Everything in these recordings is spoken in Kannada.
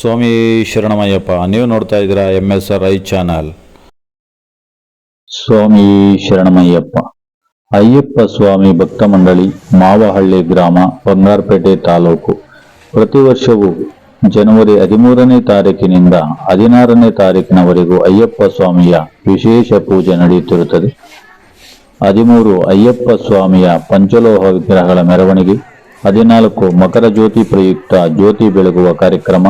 ಸ್ವಾಮಿ ಶರಣಮಯ್ಯಪ್ಪ, ನೀವು ನೋಡ್ತಾ ಇದ್ದೀರಾ M S R I channel ಸ್ವಾಮಿ ಶರಣಮಯ್ಯಪ್ಪ, ಅಯ್ಯಪ್ಪ ಸ್ವಾಮಿ ಭಕ್ತ ಮಂಡಳಿ, ಮಾವಹಳ್ಳಿ ಗ್ರಾಮ, ಬಂಗಾರಪೇಟೆ ತಾಲೂಕು. ಪ್ರತಿ ವರ್ಷವೂ ಜನವರಿ ಹದಿಮೂರನೇ ತಾರೀಕಿನಿಂದ ಹದಿನಾರನೇ ತಾರೀಕಿನವರೆಗೂ ಅಯ್ಯಪ್ಪ ಸ್ವಾಮಿಯ ವಿಶೇಷ ಪೂಜೆ ನಡೆಯುತ್ತಿರುತ್ತದೆ. ಹದಿಮೂರು ಅಯ್ಯಪ್ಪ ಸ್ವಾಮಿಯ ಪಂಚಲೋಹ ವಿಗ್ರಹಗಳ ಮೆರವಣಿಗೆ, ಹದಿನಾಲ್ಕು ಮಕರ ಜ್ಯೋತಿ ಪ್ರಯುಕ್ತ ಜ್ಯೋತಿ ಬೆಳಗುವ ಕಾರ್ಯಕ್ರಮ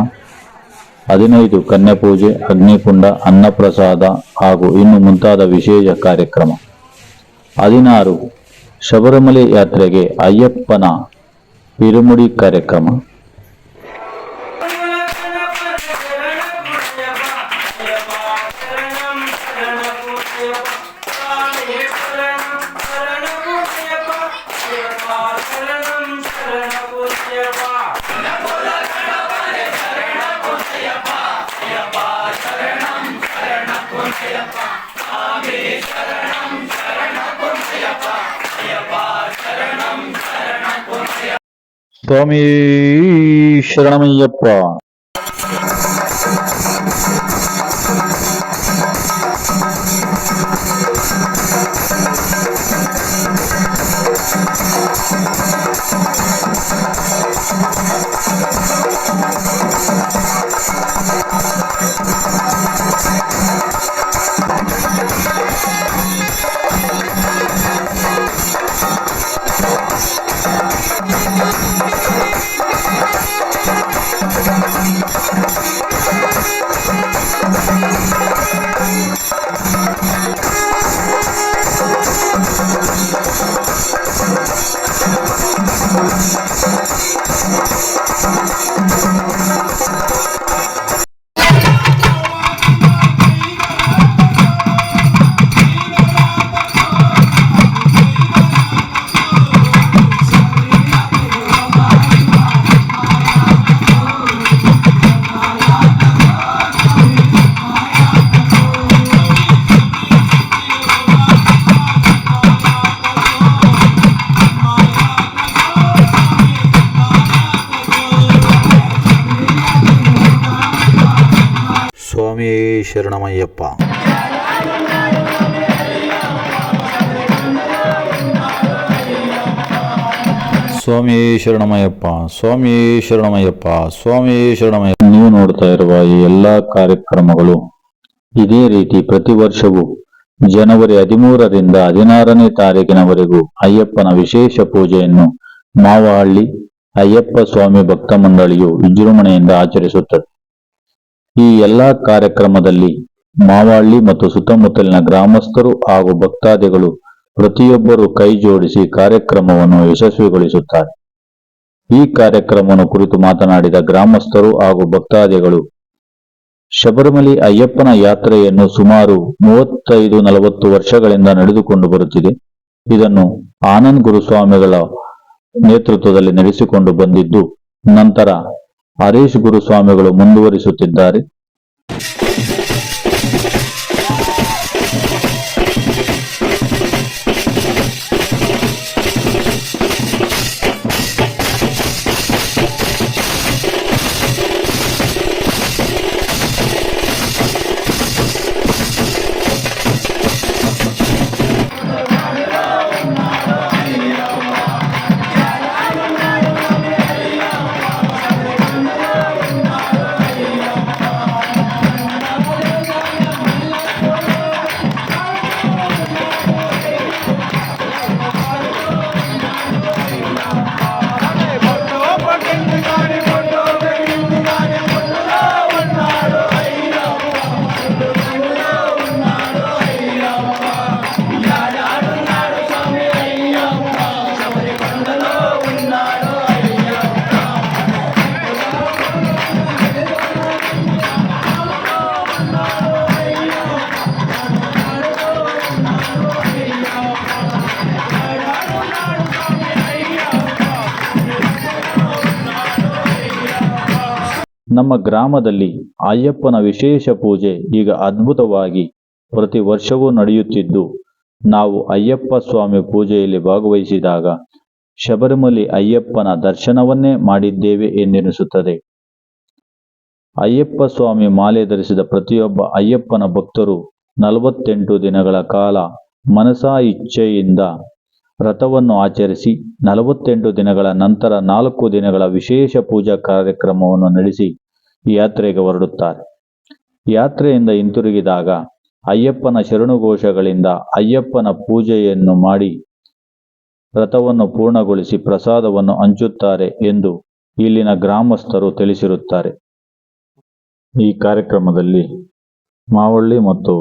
ಹದಿನೈದು ಕನ್ಯಾಪೂಜೆ ಅಗ್ನಿಕುಂಡ ಅನ್ನಪ್ರಸಾದ ಹಾಗೂ ಇನ್ನು ಮುಂತಾದ ವಿಶೇಷ ಕಾರ್ಯಕ್ರಮ ಹದಿನಾರು ಶಬರಿಮಲೆ ಯಾತ್ರೆಗೆ ಅಯ್ಯಪ್ಪನ ಇರುಮುಡಿ ಕಾರ್ಯಕ್ರಮ ಸ್ವಾಮಿ ಶರಣಮಯ್ಯಪ್ಪ ಸ್ವಾಮಿ ಶರಣಮಯ್ಯಪ್ಪ. ಸ್ವಾಮಿ ಶರಣಮಯ್ಯಪ್ಪ ಸ್ವಾಮಿ ಶರಣಮಯ್ಯಪ್ಪ, ಸ್ವಾಮಿ ಶರಣಮಯ್ಯ ನೀವು ನೋಡ್ತಾ ಇರುವ ಈ ಎಲ್ಲಾ ಕಾರ್ಯಕ್ರಮಗಳು ಇದೇ ರೀತಿ ಪ್ರತಿ ವರ್ಷವೂ ಜನವರಿ ಹದಿಮೂರರಿಂದ ಹದಿನಾರನೇ ತಾರೀಕಿನವರೆಗೂ ಅಯ್ಯಪ್ಪನ ವಿಶೇಷ ಪೂಜೆಯನ್ನು ಮಾವಹಳ್ಳಿ ಅಯ್ಯಪ್ಪ ಸ್ವಾಮಿ ಭಕ್ತ ಮಂಡಳಿಯು ವಿಜೃಂಭಣೆಯಿಂದ ಆಚರಿಸುತ್ತದೆ. ಈ ಎಲ್ಲಾ ಕಾರ್ಯಕ್ರಮದಲ್ಲಿ ಮಾವಳ್ಳಿ ಮತ್ತು ಸುತ್ತಮುತ್ತಲಿನ ಗ್ರಾಮಸ್ಥರು ಹಾಗೂ ಭಕ್ತಾದಿಗಳು ಪ್ರತಿಯೊಬ್ಬರು ಕೈಜೋಡಿಸಿ ಕಾರ್ಯಕ್ರಮವನ್ನು ಯಶಸ್ವಿಗೊಳಿಸುತ್ತಾರೆ. ಈ ಕಾರ್ಯಕ್ರಮವನ್ನು ಕುರಿತು ಮಾತನಾಡಿದ ಗ್ರಾಮಸ್ಥರು ಹಾಗೂ ಭಕ್ತಾದಿಗಳು, ಶಬರಿಮಲೆ ಅಯ್ಯಪ್ಪನ ಯಾತ್ರೆಯನ್ನು ಸುಮಾರು ಮೂವತ್ತೈದು ನಲವತ್ತು ವರ್ಷಗಳಿಂದ ನಡೆದುಕೊಂಡು ಬರುತ್ತಿದೆ. ಇದನ್ನು ಆನಂದ್ ಗುರುಸ್ವಾಮಿಗಳ ನೇತೃತ್ವದಲ್ಲಿ ನಡೆಸಿಕೊಂಡು ಬಂದಿದ್ದು, ನಂತರ ಹರೀಶ್ ಗುರುಸ್ವಾಮಿಗಳು ಮುಂದುವರಿಸುತ್ತಿದ್ದಾರೆ. ನಮ್ಮ ಗ್ರಾಮದಲ್ಲಿ ಅಯ್ಯಪ್ಪನ ವಿಶೇಷ ಪೂಜೆ ಈಗ ಅದ್ಭುತವಾಗಿ ಪ್ರತಿ ವರ್ಷವೂ ನಡೆಯುತ್ತಿದ್ದು, ನಾವು ಅಯ್ಯಪ್ಪ ಸ್ವಾಮಿ ಪೂಜೆಯಲ್ಲಿ ಭಾಗವಹಿಸಿದಾಗ ಶಬರಿಮಲೆ ಅಯ್ಯಪ್ಪನ ದರ್ಶನವನ್ನೇ ಮಾಡಿದ್ದೇವೆ ಎಂದೆನಿಸುತ್ತದೆ. ಅಯ್ಯಪ್ಪ ಸ್ವಾಮಿ ಮಾಲೆ ಧರಿಸಿದ ಪ್ರತಿಯೊಬ್ಬ ಅಯ್ಯಪ್ಪನ ಭಕ್ತರು ನಲವತ್ತೆಂಟು ದಿನಗಳ ಕಾಲ ಮನಸಾ ಇಚ್ಛೆಯಿಂದ ವ್ರತವನ್ನು ಆಚರಿಸಿ, ನಲವತ್ತೆಂಟು ದಿನಗಳ ನಂತರ ನಾಲ್ಕು ದಿನಗಳ ವಿಶೇಷ ಪೂಜಾ ಕಾರ್ಯಕ್ರಮವನ್ನು ನಡೆಸಿ ಯಾತ್ರೆಗೆ ಹೊರಡುತ್ತಾರೆ. ಯಾತ್ರೆಯಿಂದ ಹಿಂತಿರುಗಿದಾಗ ಅಯ್ಯಪ್ಪನ ಶರಣುಘೋಷಗಳಿಂದ ಅಯ್ಯಪ್ಪನ ಪೂಜೆಯನ್ನು ಮಾಡಿ ರಥವನ್ನು ಪೂರ್ಣಗೊಳಿಸಿ ಪ್ರಸಾದವನ್ನು ಹಂಚುತ್ತಾರೆ ಎಂದು ಇಲ್ಲಿನ ಗ್ರಾಮಸ್ಥರು ತಿಳಿಸಿರುತ್ತಾರೆ. ಈ ಕಾರ್ಯಕ್ರಮದಲ್ಲಿ ಮಾವಳ್ಳಿ ಮತ್ತು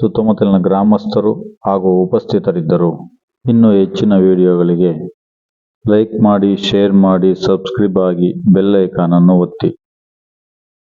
ಸುತ್ತಮುತ್ತಲಿನ ಗ್ರಾಮಸ್ಥರು ಹಾಗೂ ಉಪಸ್ಥಿತರಿದ್ದರು. ಇನ್ನು ಹೆಚ್ಚಿನ ವಿಡಿಯೋಗಳಿಗೆ ಲೈಕ್ ಮಾಡಿ, ಶೇರ್ ಮಾಡಿ, ಸಬ್ಸ್ಕ್ರೈಬ್ ಆಗಿ ಬೆಲ್ ಐಕಾನನ್ನು ಒತ್ತಿ.